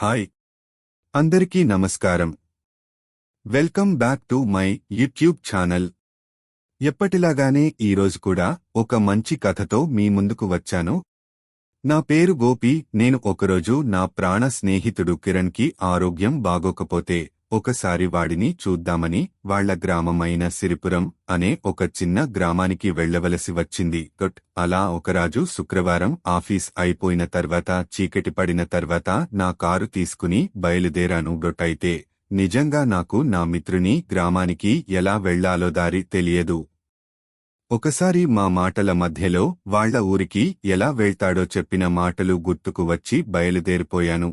Hi. అందరికీ నమస్కారం. Welcome back to my YouTube channel. ఎప్పటిలాగానే ఈరోజు కూడా ఒక మంచి కథతో మీ ముందుకు వచ్చాను. నా పేరు గోపి నేను ఒకరోజు నా ప్రాణ స్నేహితుడు కిరణ్కి ఆరోగ్యం బాగోకపోతే ఒకసారి వాడిని చూద్దామని వాళ్ళ గ్రామమైన సిరిపురం అనే ఒక చిన్న గ్రామానికి వెళ్ళవలసి వచ్చింది. గట్ అలా ఒకరాజు శుక్రవారం ఆఫీస్ అయిపోయిన తర్వాత చీకటి పడిన తర్వాత నా కారు తీసుకుని బయలుదేరాను. గొట్టయితే నిజంగా నాకు నా మిత్రుని గ్రామానికి ఎలా వెళ్ళాలో దారి తెలియదు. ఒకసారి మా మాటల మధ్యలో వాళ్ళ ఊరికి ఎలా వెళ్తాడో చెప్పిన మాటలు గుర్తుకు వచ్చి బయలుదేరిపోయాను.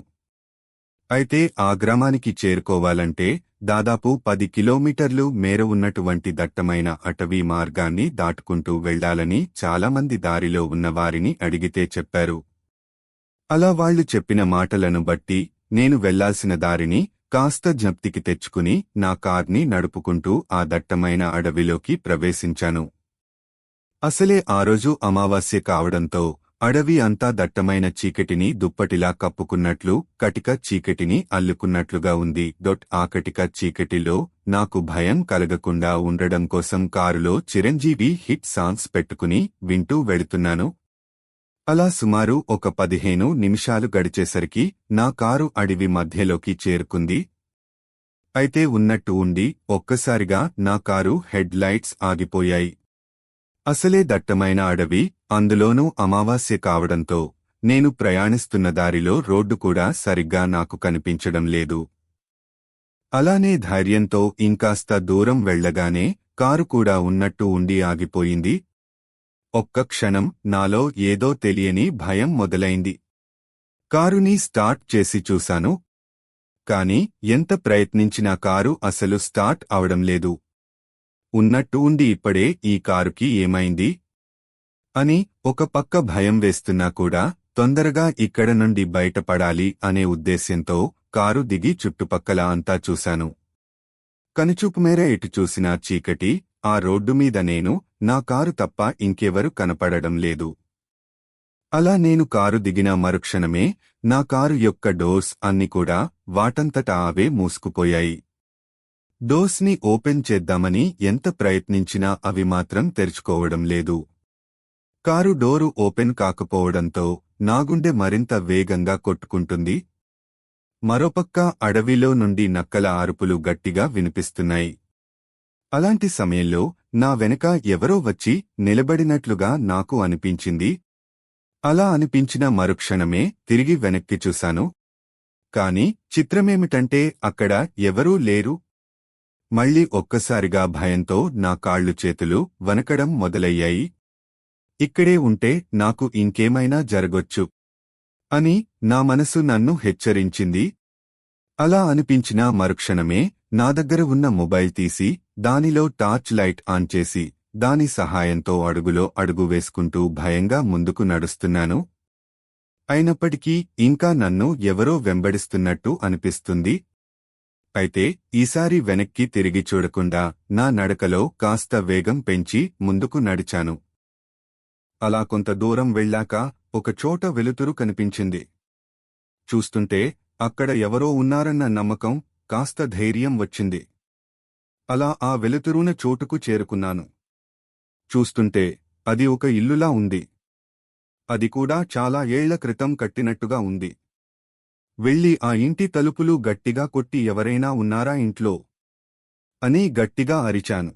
అయితే ఆ గ్రామానికి చేరుకోవాలంటే దాదాపు పది కిలోమీటర్లు మేర ఉన్నటువంటి దట్టమైన అటవీ మార్గాన్ని దాటుకుంటూ వెళ్ళాలని చాలామంది దారిలో ఉన్నవారిని అడిగితే చెప్పారు. అలా వాళ్ళు చెప్పిన మాటలను బట్టి నేను వెళ్ళాల్సిన దారిని కాస్త జ్ఞప్తికి తెచ్చుకుని నా కార్ని నడుపుకుంటూ ఆ దట్టమైన అడవిలోకి ప్రవేశించాను. అసలే ఆ రోజు అమావాస్య కావడంతో అడవి అంతా దట్టమైన చీకటిని దుప్పటిలా కప్పుకున్నట్లు కటిక చీకటిని అల్లుకున్నట్లుగా ఉంది. డొట్ ఆ కటిక చీకటిలో నాకు భయం కలగకుండా ఉండడం కోసం కారులో చిరంజీవి హిట్ సాంగ్స్ పెట్టుకుని వింటూ వెళుతున్నాను. అలా సుమారు ఒక పదిహేను నిమిషాలు గడిచేసరికి నా కారు అడవి మధ్యలోకి చేరుకుంది. అయితే ఉన్నట్టు ఉండి ఒక్కసారిగా నా కారు హెడ్ లైట్స్ ఆగిపోయాయి. అసలే దట్టమైన అడవి అందులోనూ అమావాస్య కావడంతో నేను ప్రయాణిస్తున్న దారిలో రోడ్డు కూడా సరిగ్గా నాకు కనిపించడం లేదు. అలానే ధైర్యంతో ఇంకాస్త దూరం వెళ్ళగానే కారు కూడా ఉన్నట్టు ఉండి ఆగిపోయింది. ఒక్క క్షణం నాలో ఏదో తెలియని భయం మొదలైంది. కారుని స్టార్ట్ చేసి చూశాను. కాని ఎంత ప్రయత్నించినా కారు అసలు స్టార్ట్ అవడం లేదు. ఉన్నట్టు ఉండి ఇప్పుడే ఈ కారుకి ఏమైంది? అని ఒక పక్క భయం వేస్తున్నా కూడా తొందరగా ఇక్కడ నుండి బయటపడాలి అనే ఉద్దేశ్యంతో కారు దిగి చుట్టుపక్కల అంతా చూశాను. కనుచూపు మేర ఎటు చూసినా చీకటి ఆ రోడ్డు మీద నేను నా కారు తప్ప ఇంకెవరు కనపడడం లేదు. అలా నేను కారు దిగిన మరుక్షణమే నా కారు యొక్క డోర్స్ అన్ని కూడా వాటంతట అవే మూసుకుపోయాయి. డోస్ని ఓపెన్ చేద్దామని ఎంత ప్రయత్నించినా అవి మాత్రం తెరుచుకోవడం లేదు. కారు డోరు ఓపెన్ కాకపోవడంతో నాగుండె మరింత వేగంగా కొట్టుకుంటుంది. మరోపక్క అడవిలో నుండి నక్కల అరుపులు గట్టిగా వినిపిస్తున్నాయి. అలాంటి సమయంలో నా వెనక ఎవరో వచ్చి నిలబడినట్లుగా నాకు అనిపించింది. అలా అనిపించిన మరుక్షణమే తిరిగి వెనక్కి చూశాను. కాని చిత్రమేమిటంటే అక్కడ ఎవరూ లేరు మళ్ళీ ఒక్కసారిగా భయంతో నా కాళ్ళు చేతులు వనకడం మొదలయ్యాయి. ఇక్కడే ఉంటే నాకు ఇంకేమైనా జరగొచ్చు. అని నా మనసు నన్ను హెచ్చరించింది. అలా అనిపించిన మరుక్షణమే నా దగ్గర ఉన్న మొబైల్ తీసి దానిలో టార్చ్ లైట్ ఆన్ చేసి దాని సహాయంతో అడుగులో అడుగు వేసుకుంటూ భయంగా ముందుకు నడుస్తున్నాను. అయినప్పటికీ ఇంకా నన్ను ఎవరో వెంబడిస్తున్నట్టు అనిపిస్తుంది అయితే ఈసారి వెనక్కి తిరిగి చూడకుండా నా నడకలో కాస్త వేగం పెంచి ముందుకు నడిచాను. అలా కొంత దూరం వెళ్ళాక ఒకచోట వెలుతురు కనిపించింది. చూస్తుంటే అక్కడ ఎవరో ఉన్నారన్న నమ్మకం కాస్త ధైర్యం వచ్చింది. అలా ఆ వెలుతురున చోటుకు చేరుకున్నాను. చూస్తుంటే అది ఒక ఇల్లులా ఉంది. అది కూడా చాలా ఏళ్ళ క్రితం కట్టినట్టుగా ఉంది. వెళ్ళి ఆ ఇంటి తలుపులు గట్టిగా కొట్టి ఎవరైనా ఉన్నారా ఇంట్లో? అని గట్టిగా అరిచాను.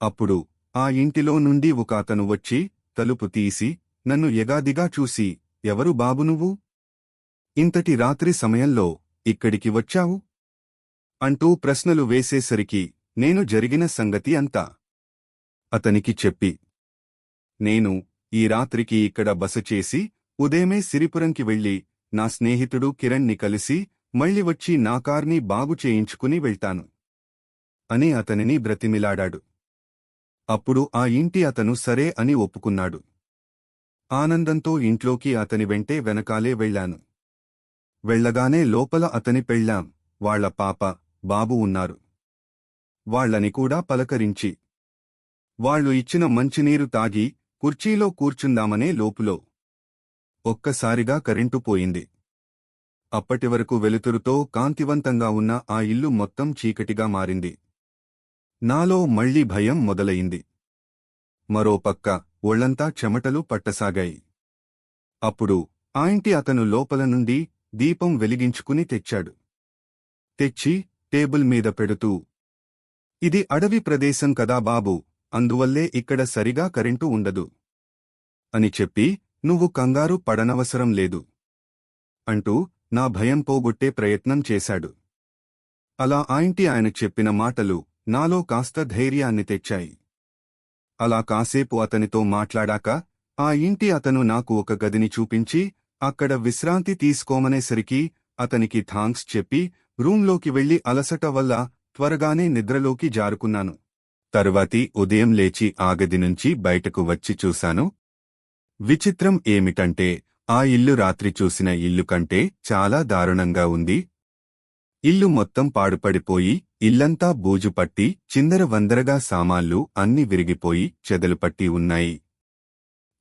అప్పుడు ఆ ఇంటిలో నుండి ఒక అతను వచ్చి తలుపు తీసి నన్ను ఎగాదిగా చూసి ఎవరు బాబు నువ్వు? ఇంతటి రాత్రి సమయంలో ఇక్కడికి వచ్చావు అంటూ ప్రశ్నలు వేసేసరికి నేను జరిగిన సంగతి అంతా అతనికి చెప్పి నేను ఈ రాత్రికి ఇక్కడ బస చేసి ఉదయమే సిరిపురంకి వెళ్ళి నా స్నేహితుడు కిరణ్ని కలిసి మళ్ళీ వచ్చి నా కార్ని బాగు చేయించుకుని వెళ్తాను. అని అతనిని బ్రతిమిలాడాడు. అప్పుడు ఆ ఇంటి అతను సరే అని ఒప్పుకున్నాడు. ఆనందంతో ఇంట్లోకి అతని వెంటే వెనకాలే వెళ్ళాను వెళ్ళగానే లోపల అతని పెళ్ళాం వాళ్ళ పాప బాబు ఉన్నారు. వాళ్ళని కూడా పలకరించి వాళ్ళు ఇచ్చిన మంచినీరు తాగి కుర్చీలో కూర్చుందామనే లోపులో ఒక్కసారిగా కరెంటు పోయింది అప్పటివరకు వెలుతురుతో కాంతివంతంగా ఉన్న ఆ ఇల్లు మొత్తం చీకటిగా మారింది. నాలో మళ్ళీ భయం మొదలయింది మరోపక్క ఒళ్ళంతా చెమటలు పట్టసాగాయి. అప్పుడు ఆ ఇంటి అతను లోపల నుండి దీపం వెలిగించుకుని తెచ్చాడు. తెచ్చి టేబుల్ మీద పెడుతూ ఇది అడవి ప్రదేశం కదా బాబూ అందువల్లే ఇక్కడ సరిగా కరెంటు ఉండదు అని చెప్పి నువ్వు కంగారు పడనవసరం లేదు. అంటూ నా భయం పోగొట్టే ప్రయత్నం చేశాడు. అలా ఆయింటి ఆయన చెప్పిన మాటలు నాలో కాస్త ధైర్యాన్ని తెచ్చాయి. అలా కాసేపు అతనితో మాట్లాడాక ఆ ఇంటి అతను నాకు ఒక గదిని చూపించి అక్కడ విశ్రాంతి తీసుకోమనేసరికి అతనికి థాంక్స్ చెప్పి రూంలోకి వెళ్ళి అలసట వల్ల త్వరగానే నిద్రలోకి జారుకున్నాను. తరువాతి ఉదయం లేచి ఆ నుంచి బయటకు వచ్చి చూశాను. విచిత్రం ఏమిటంటే ఆ ఇల్లు రాత్రి చూసిన ఇల్లు కంటే చాలా దారుణంగా ఉంది. ఇల్లు మొత్తం పాడుపడిపోయి ఇల్లంతా బూజుపట్టి చిందరవందరగా సామాన్లు అన్ని విరిగిపోయి చెదలుపట్టి ఉన్నాయి.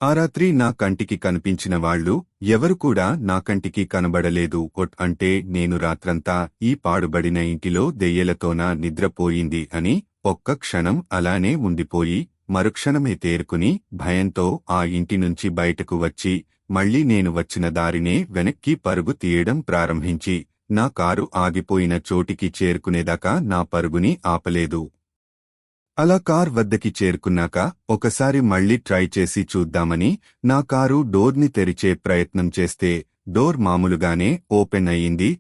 ఆ రాత్రి నా కంటికి కనిపించిన వాళ్ళు ఎవరు కూడా నా కంటికి కనబడలేదు. ఒట్ అంటే నేను రాత్రంతా ఈ పాడుబడిన ఇంటిలో దెయ్యలతోనా నిద్రపోయింది అని ఒక్క క్షణం అలానే ఉండిపోయి మరుక్షణమే తేరుకుని భయంతో ఆ ఇంటి నుంచి బయటకు వచ్చి మళ్ళీ నేను వచ్చిన దారినే వెనక్కి పరుగు తీయడం ప్రారంభించి నా కారు ఆగిపోయిన చోటికి చేరుకునేదాకా నా పరుగుని ఆపలేదు. అలా కార్ వద్దకి చేరుకున్నాక ఒకసారి మళ్ళీ ట్రై చేసి చూద్దామని నా కారు డోర్ని తెరిచే ప్రయత్నం చేస్తే డోర్ మామూలుగానే ఓపెన్ అయ్యింది.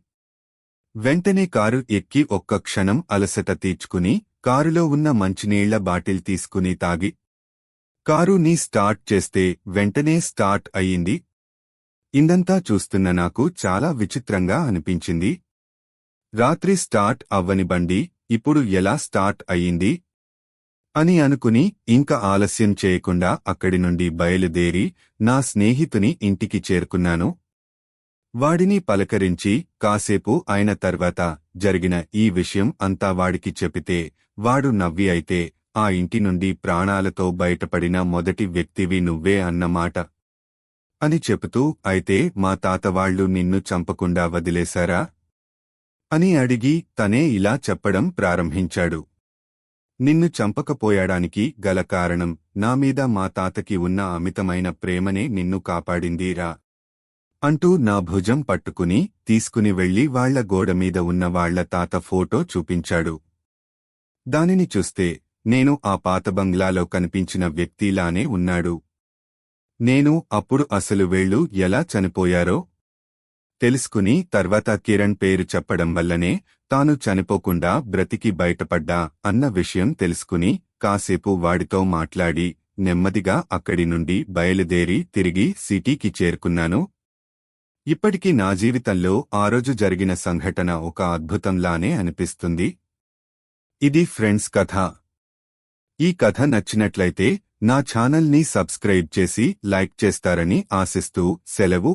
వెంటనే కారు ఎక్కి ఒక్క క్షణం అలసట తీర్చుకుని కారులో ఉన్న మంచినీళ్ళ బాటిల్ తీసుకుని తాగి కారుని స్టార్ట్ చేస్తే వెంటనే స్టార్ట్ అయ్యింది. ఇందంతా చూస్తున్న నాకు చాలా విచిత్రంగా అనిపించింది. రాత్రి స్టార్ట్ అవ్వని బండి ఇప్పుడు ఎలా స్టార్ట్ అయ్యింది? అని అనుకుని ఇంకా ఆలస్యం చేయకుండా అక్కడి నుండి బయలుదేరి నా స్నేహితుని ఇంటికి చేరుకున్నాను. వాడిని పలకరించి కాసేపు అయిన తర్వాత జరిగిన ఈ విషయం అంతా వాడికి చెపితే వాడు నవ్వి అయితే ఆ ఇంటి నుండి ప్రాణాలతో బయటపడిన మొదటి వ్యక్తివి నువ్వే అన్నమాట. అని చెబుతూ అయితే మా తాతవాళ్ళు నిన్ను చంపకుండా వదిలేశారా అని అడిగి తనే ఇలా చెప్పడం ప్రారంభించాడు. నిన్ను చంపకపోయాడానికి గల కారణం నా మీద మా తాతకి ఉన్న అమితమైన ప్రేమనే నిన్ను కాపాడిందిరా అంటూ నా భుజం పట్టుకుని తీసుకుని వెళ్ళి వాళ్ళ గోడమీద ఉన్న వాళ్ళ తాత ఫోటో చూపించాడు. దానిని చూస్తే నేను ఆ పాత బంగ్లాలో కనిపించిన వ్యక్తిలానే ఉన్నాడు. నేను అప్పుడు అసలు వేళ్ళు ఎలా చనిపోయారో తెలుసుకుని తర్వాత కిరణ్ పేరు చెప్పడం వల్లనే తాను చనిపోకుండా బ్రతికి బయటపడ్డా అన్న విషయం తెలుసుకుని కాసేపు వాడితో మాట్లాడి నెమ్మదిగా అక్కడి నుండి బయలుదేరి తిరిగి సిటీకి చేరుకున్నాను. ఇప్పటికీ నా జీవితంలో ఆ రోజు జరిగిన సంఘటన ఒక అద్భుతంలానే అనిపిస్తుంది. ఇది ఫ్రెండ్స్ కథ. ఈ కథ నచ్చినట్లయితే నా ఛానల్ని సబ్స్క్రైబ్ చేసి లైక్ చేస్తారని ఆశిస్తూ సెలవు.